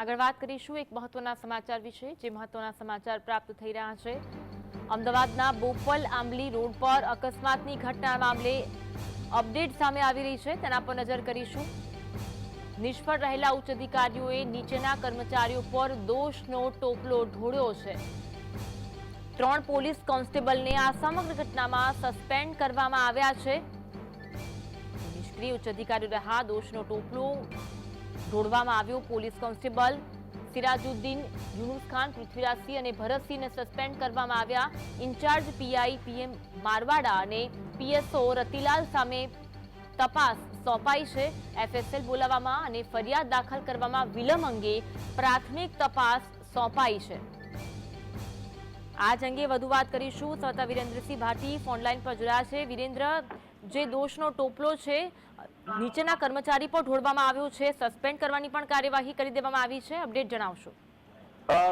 આગળ વાત કરીશું એક મહત્વના સમાચાર વિશે, જે મહત્વના સમાચાર પ્રાપ્ત થઈ રહ્યા છે. અમદાવાદના બોપલ આંબલી રોડ પર અકસ્માતની ઘટના મામલે અપડેટ સામે આવી રહી છે. તેના પર નજર કરીશું. નિષ્ફળ રહેલા ઉચ્ચ અધિકારીઓએ નીચેના કર્મચારીઓ પર દોષનો ટોપલો ઢોળ્યો છે. ત્રણ પોલીસ કોન્સ્ટેબલને આ સમગ્ર ઘટનામાં સસ્પેન્ડ કરવામાં આવ્યા છે. નિષ્ક્રિય ઉચ્ચ અધિકારીઓ રહ્યા, દોષનો ટોપલો ઢોળવામાં આવ્યો પોલીસ કોન્સ્ટેબલ સિરાજુદ્દીન, યુનુસ ખાન, પૃથ્વીરાજસિંહ અને ભરતસિંહને સસ્પેન્ડ કરવામાં આવ્યા. ઇન્ચાર્જ પીઆઈ પીએમ મારવાડા અને પીએસઓ રતિલાલ સામે તપાસ સોંપાઈ છે. એફએસએલ બોલાવવામાં અને ફરિયાદ દાખલ કરવામાં વિલંબ અંગે પ્રાથમિક તપાસ સોંપાઈ છે. આજ અંગે વધુ વાત કરીશું. સહતા વિરેન્દ્રસિંહ ભાટી ફોનલાઈન પર જોડાયા છે. વિરેન્દ્ર જે દોષનો ટોપલો છે નીચેના કર્મચારી પર ઢોળવામાં આવ્યો છે. સસ્પેન્ડ કરવાની પણ કાર્યવાહી કરી દેવામાં આવી છે. અપડેટ જણાવશો.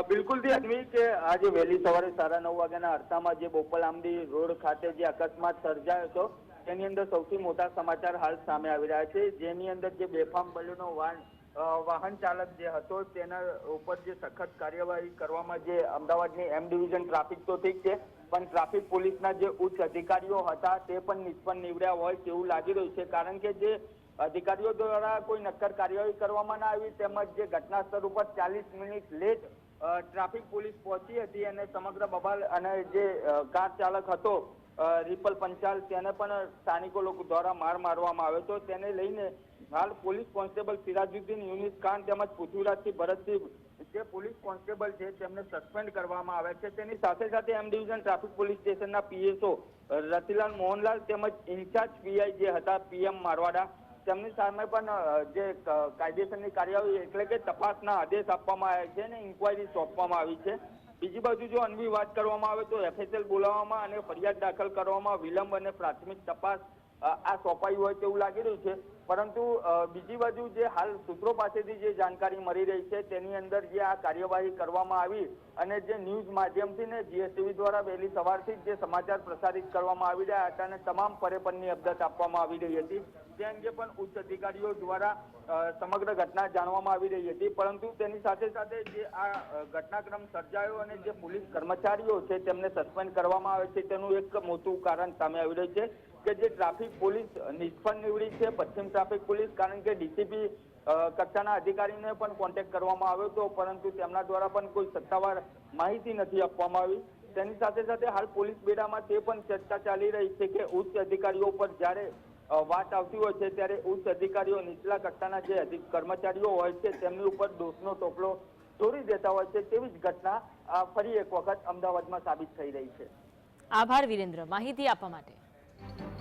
બિલકુલ અન્વી કે આજે વહેલી સવારે સાડા નવ વાગ્યાના અરસામાં જે બોપલ આમદી રોડ ખાતે જે અકસ્માત સર્જાયો હતો તેની અંદર સૌથી મોટા સમાચાર હાલ સામે આવી રહ્યા છે. જેની અંદર જે બેફામ બલૂનો વાહન અ, વાહન ચાલક જે હતો, તેના ઉપર જે સખત કાર્યવાહી કરવામાં જે અમદાવાદની એમ ડિવિઝન ટ્રાફિક તો ઠીક છે, પણ ટ્રાફિક પોલીસના જે ઉચ્ચ અધિકારીઓ હતા, તે પણ નિષ્ફળ નીવડ્યા હોય તેવું લાગી રહ્યું છે. કારણ કે જે અધિકારીઓ દ્વારા કોઈ નક્કર કાર્યવાહી કરવામાં ના આવી, તેમજ જે ઘટના સ્થળ ઉપર ચાલીસ મિનિટ લેટ ટ્રાફિક પોલીસ પહોંચી હતી અને સમગ્ર બબાલ અને જે કાર ચાલક હતો રિપલ પંચાલ તેને પણ સ્થાનિકો લોકો દ્વારા માર મારવામાં આવ્યો હતો તેને લઈને હાલ પોલીસ કોન્સ્ટેબલ સિરાજુદ્દીન યુનિટ ખાન તેમજ પૃથ્વીરાજસિંહ ભરતસિંહ જે પોલીસ કોન્સ્ટેબલ છે તેમને સસ્પેન્ડ કરવામાં આવ્યા છે. તેની સાથે સાથે એમ ડિવિઝન ટ્રાફિક પોલીસ સ્ટેશનના પીએસઓ રતિલાલ મોહનલાલ તેમજ ઇન્ચાર્જ પીઆઈ જે હતા પીએમ મારવાડા તેમની સામે પણ જે કાયદેસરની કાર્યવાહી એટલે કે તપાસના આદેશ આપવામાં આવ્યા છે અને ઇન્કવાયરી સોંપવામાં આવી છે. બીજી બાજુ જો અન્વી વાત કરવામાં આવે તો એફએસએલ બોલાવવામાં અને ફરિયાદ દાખલ કરવામાં વિલંબ અને પ્રાથમિક તપાસ આ સોંપાઈ હોય તેવું લાગી રહ્યું છે. પરંતુ બીજી બાજુ જે હાલ સૂત્રો પાસેથી જે જાણકારી મળી રહી છે, તેની અંદર જે આ કાર્યવાહી કરવામાં આવી અને જે ન્યૂઝ માધ્યમથી ને જીએસટીવી દ્વારા વહેલી સવારથી જ જે સમાચાર પ્રસારિત કરવામાં આવી રહ્યા હતા અને તમામ પરેપરની અપડેટ આપવામાં આવી રહી હતી. તે અંગે પણ ઉચ્ચ અધિકારીઓ દ્વારા સમગ્ર ઘટના જાણવામાં આવી રહી હતી. પરંતુ તેની સાથે સાથે જે આ ઘટનાક્રમ સર્જાયો અને જે પોલીસ કર્મચારીઓ છે તેમને સસ્પેન્ડ કરવામાં આવે છે, તેનું એક મોટું કારણ સામે આવી રહ્યું છે. કે જે ટ્રાફિક પોલીસ નિષ્ફળ નીવડી છે, પશ્ચિમ ટ્રાફિક પોલીસ, કારણ કે ડીસીપી કક્ષાના અધિકારીને પણ કોન્ટેક્ટ કરવામાં આવ્યો હતો, પરંતુ તેમના દ્વારા પણ કોઈ સત્તાવાર માહિતી નથી આપવામાં આવી. તેની સાથે સાથે હાલ પોલીસ બેડામાં તે પણ ચર્ચા ચાલી રહી છે કે ઉચ્ચ અધિકારીઓ પર જ્યારે વાત આવતી હોય છે, ત્યારે ઉચ્ચ અધિકારીઓ નીચલા કક્ષાના જે કર્મચારીઓ હોય છે, તેમની ઉપર દોષનો ટોપલો ચોરી દેતા હોય છે, તેવી જ ઘટના ફરી એક વખત અમદાવાદમાં સાબિત થઈ રહી છે. આભાર, વિરેન્દ્ર. માહિતી આપવા માટે. Thank you.